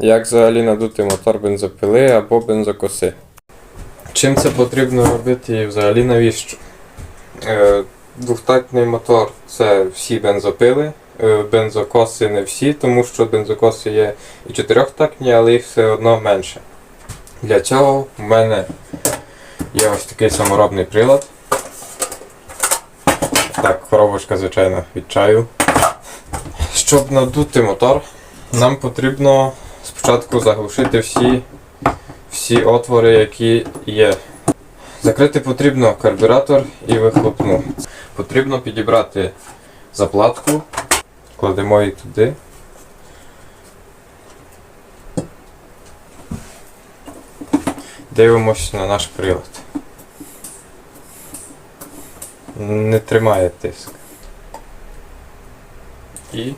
Як взагалі надути мотор бензопили або бензокоси? Чим це потрібно робити і взагалі навіщо? Е, двохтактний мотор це всі бензопили. Е, бензокоси не всі, тому що бензокоси є і чотирьохтактні, але їх все одно менше. Для цього в мене є ось такий саморобний прилад. Так, коробочка, звичайно, від чаю. Щоб надути мотор, нам потрібно спочатку заглушити всі, всі отвори, які є. Закрити потрібно карбюратор і вихлопну. Потрібно підібрати заплатку, кладемо її туди. Дивимося на наш прилад. Не тримає тиск. І